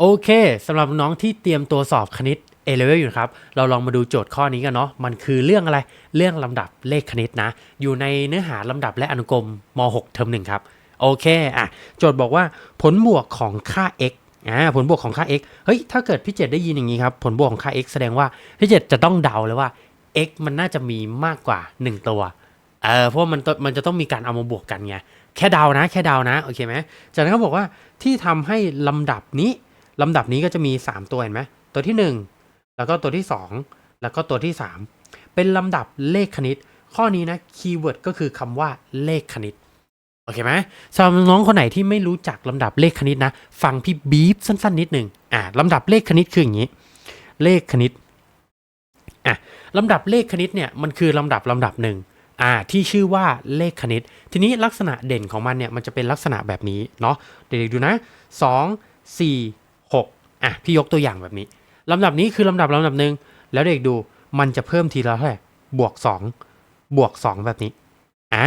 โอเคสำหรับน้องที่เตรียมตัวสอบคณิต A level อยู่ครับ เราลองมาดูโจทย์ข้อนี้กันเนาะ มันคือเรื่องอะไร เรื่องลำดับเลขคณิตนะ อยู่ในเนื้อหาลำดับและอนุกรมม .6 เทอมหนึ่งครับ โอเค อะ โจทย์บอกว่าผลบวกของค่า x อ่า ผลบวกของค่า x เฮ้ย ถ้าเกิดพี่เจตได้ยินอย่างนี้ครับ ผลบวกของค่า x แสดงว่าพี่เจตจะต้องเดาเลยว่า x มันน่าจะมีมากกว่า 1 ตัว เออ เพราะมันต้องมันจะต้องมีการเอามาบวกกันไง แค่เดานะ แค่เดานะ โอเคไหมจากนั้นเขาบอกว่าที่ทำให้ลำดับนี้ ลำดับนี้ก็จะมี 3 ตัวเห็นไหมตัวที่ 1 แล้วก็ตัวที่ 2 แล้วก็ตัวที่ 3 เป็นลำดับเลขคณิต ข้อนี้นะคีย์เวิร์ดก็คือคำว่าเลขคณิตโอเคไหมสำหรับน้องคนไหนที่ไม่รู้จักลำดับเลขคณิตนะ ฟังพี่บีฟสั้นๆ นิดหนึ่งอ่าลำดับเลขคณิตคืออย่างนี้ เลขคณิตอะลำดับเลขคณิตเนี่ยมันคือลำดับลำดับหนึ่งอ่าที่ชื่อว่าเลขคณิต ทีนี้ลักษณะเด่นของมันเนี่ยมันจะเป็นลักษณะแบบนี้เนาะเด็กๆดูนะ 2 4 อะพี่ยกตัวอย่างแบบนี้ลำดับนี้คือลำดับลำดับหนึ่งแล้วเด็กดูมันจะเพิ่มทีละเท่าไหร่บวก 2 บวก 2 แบบนี้อ่า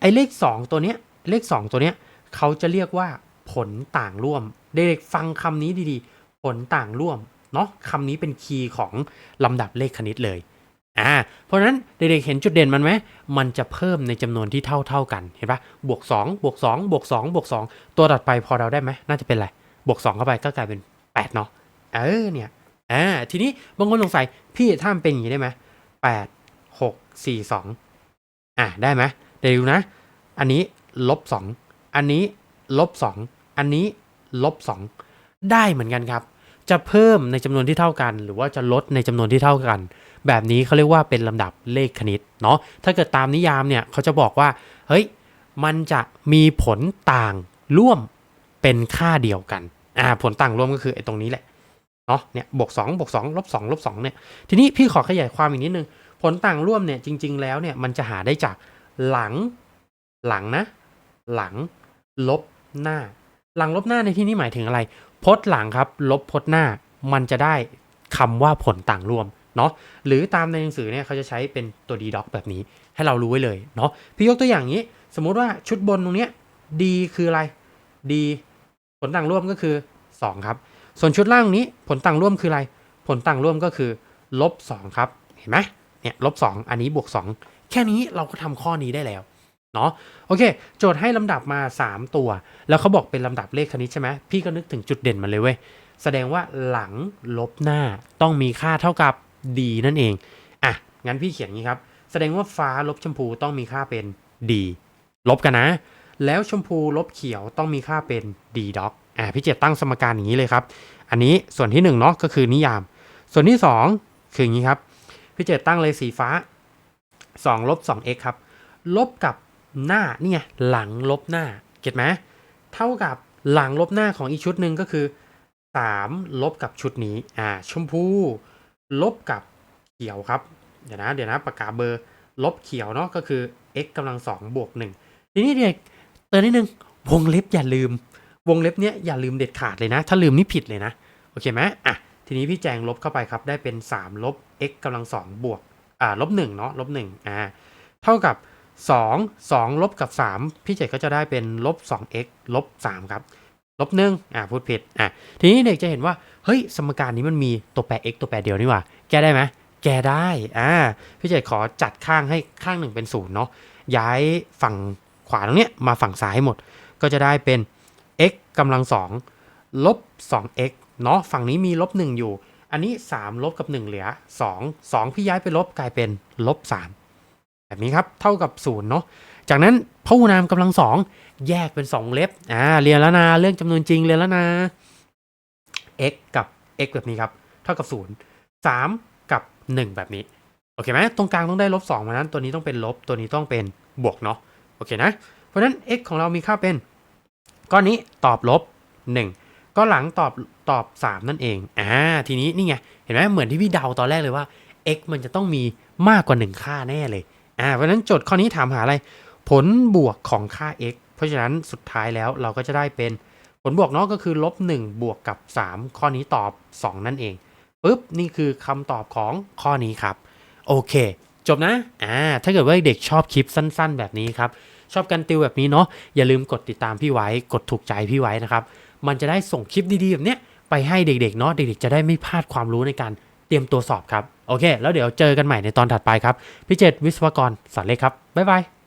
ไอเลข 2 ตัวเนี้ยเลข 2 ตัวเนี้ยเขาจะเรียกว่าผลต่างร่วม เด็กๆฟังคำนี้ดีๆ ผลต่างร่วมเนาะคำนี้เป็นคีย์ของลำดับเลขคณิตเลยอ่าเพราะฉะนั้นเด็กๆเห็นจุดเด่นมันไหมมันจะเพิ่มในจำนวนที่เท่าเท่าๆกันเห็นปะบวก2บวก2บวก2บวก2 ตัวถัดไปพอเราได้ไหมน่าจะเป็นอะไรบวก 2 เข้าไปก็กลายเป็น 8 เนาะเออเนี่ยอ่าทีนี้บางคนสงสัยพี่ถ้ามันเป็นอย่างนี้ได้ไหมแปดหกสี่สองอะได้ไหมเดี๋ยวดูนะ อันนี้ลบสองอันนี้ลบสองอันนี้ลบสองได้เหมือนกันครับ จะเพิ่มในจำนวนที่เท่ากัน หรือว่าจะลดในจำนวนที่เท่ากัน แบบนี้เขาเรียกว่าเป็นลำดับเลขคณิตเนาะถ้าเกิดตามนิยามเนี่ยเขาจะบอกว่าเฮ้ยมันจะมีผลต่างร่วมเป็นค่าเดียวกัน อ่าผลต่างร่วมก็คือไอ้ตรงนี้แหละเนาะเนี่ยบวก2บวก2ลบ2ลบ2เนี่ยทีนี้พี่ขอขยายความอีกนิดนึง ผลต่างร่วมเนี่ยจริง ๆ แล้วเนี่ยมันจะหาได้จากหลังหลังนะ หลังลบหน้า หลังลบหน้าในที่นี้หมายถึงอะไร พจน์หลังครับ ลบพจน์หน้ามันจะได้คำว่าผลต่างร่วมเนาะหรือตามในหนังสือเนี่ยเขาจะใช้เป็นตัว d ด็อกแบบนี้ ให้เรารู้ไว้เลยเนาะพี่ยกตัวอย่างนี้ สมมุติว่าชุดบนตรงเนี้ย d คืออะไร d ผลต่างร่วมก็คือ 2 ครับ ส่วนชุดล่างนี้ผลต่างร่วมคืออะไร ผลต่างร่วมก็คือลบ2ครับ เห็นไหมเนี่ยลบ2อันนี้บวก 2 แค่นี้เราก็ทำข้อนี้ได้แล้วเนาะโอเค โจทย์ให้ลำดับมา 3 ตัว แล้วเขาบอกเป็นลำดับเลขคณิตใช่ไหมพี่ก็นึกถึงจุดเด่นมันเลยเว้ย แสดงว่าหลังลบหน้าต้องมีค่าเท่ากับ d นั่นเอง อะ งั้นพี่เขียนงี้ครับ แสดงว่าฟ้าลบชมพูต้องมีค่าเป็น d ลบกันนะ แล้วชมพูลบเขียวต้องมีค่าเป็น d ด็อกอะพี่เจตตั้งสมการอย่างนี้เลยครับ อันนี้ส่วนที่1เนาะก็คือนิยาม ส่วนที่ 2 คืออย่างนี้ครับ พี่เจตตั้งเลยสีฟ้า2ลบ 2x ครับ ลบกับหน้านี่ไงหลังลบหน้า เก็ตไหมเท่ากับหลังลบหน้าของอีกชุดหนึ่งก็คือ 3 ลบกับชุดนี้ อ่า ชมพู ลบกับเขียวครับ เดี๋ยวนะ เดี๋ยวนะ ปากกาเบอร์ ลบเขียวเนาะ ก็คือ x กำลังสองบวกหนึ่งทีนี้เด็กเตือนนิดนึง วงเล็บอย่าลืม วงเล็บเนี้ยอย่าลืมเด็ดขาดเลยนะ ถ้าลืมนี่ผิดเลยนะ โอเคไหมอะ ทีนี้พี่แจงลบเข้าไปครับได้เป็น 3 ลบ x กำลังสองบวกอ่าลบ1เนาะลบ1อ่าเท่ากับ 2 2 ลบกับ 3 พี่เจก็จะได้เป็นลบ 2x ลบ 3 ครับลบหนึ่งอ่าพูดผิด อะ ทีนี้เด็กจะเห็นว่า เฮ้ย สมการนี้มันมีตัวแปร x ตัวแปรเดียวนี่ว่า แก้ได้ไหม แก้ได้ อ่า พี่เจขอจัดข้างให้ข้างหนึ่งเป็นศูนย์เนาะ ย้ายฝั่งขวาตรงเนี้ยมาฝั่งซ้ายหมด ก็จะได้เป็น x กำลังสองลบ 2x เนาะฝั่งนี้มีลบ 1 อยู่ อันนี้ 3 ลบกับ 1 เหลือ 2 2 พี่ย้ายไปลบกลายเป็นลบ 3 แบบนี้ครับ เท่ากับ 0 เนาะจากนั้นพหุนามกำลังสองแยกเป็น 2 เล็บอ่าเรียนแล้วนะเรื่องจำนวนจริงเรียนแล้วนะ x กับ x แบบนี้ครับ เท่ากับ 0 3 กับ 1 แบบนี้ โอเคไหมตรงกลางต้องได้ลบ2เพรานั้น ตัวนี้ต้องเป็นลบ ตัวนี้ต้องเป็นบวกเนาะ โอเคนะ เพราะนั้น x ของเรามีค่าเป็น ก้อนนี้ตอบลบ 1 ก็หลังตอบตอบ 3 นั่นเองอ่าทีนี้นี่ไง เห็นไหมเหมือนที่พี่เดาตอนแรกเลยว่า x มันจะต้องมีมากกว่า 1 ค่าแน่เลยอ่าเพราะฉะนั้นโจทย์ข้อนี้ถามหาอะไร ผลบวกของค่า x เพราะฉะนั้นสุดท้ายแล้วเราก็จะได้เป็นผลบวกเนาะก็คือลบ1บวกกับ 3 ข้อนี้ตอบ 2 นั่นเองปุ๊บนี่คือคำตอบของข้อนี้ครับ โอเค จบนะอ่าถ้าเกิดว่าเด็กชอบคลิปสั้น ๆ แบบนี้ครับ ชอบกันติวแบบนี้เนาะอย่าลืมกดติดตามพี่ไว้กดถูกใจพี่ไว้นะครับ มันจะได้ส่งคลิปดีๆแบบเนี้ยไปให้เด็กๆเนาะเด็กๆจะได้ไม่พลาดความรู้ในการเตรียมตัวสอบครับ โอเค แล้วเดี๋ยวเจอกันใหม่ในตอนถัดไปครับ พี่เจตวิศวกรสอนเลขครับ บ๊ายบาย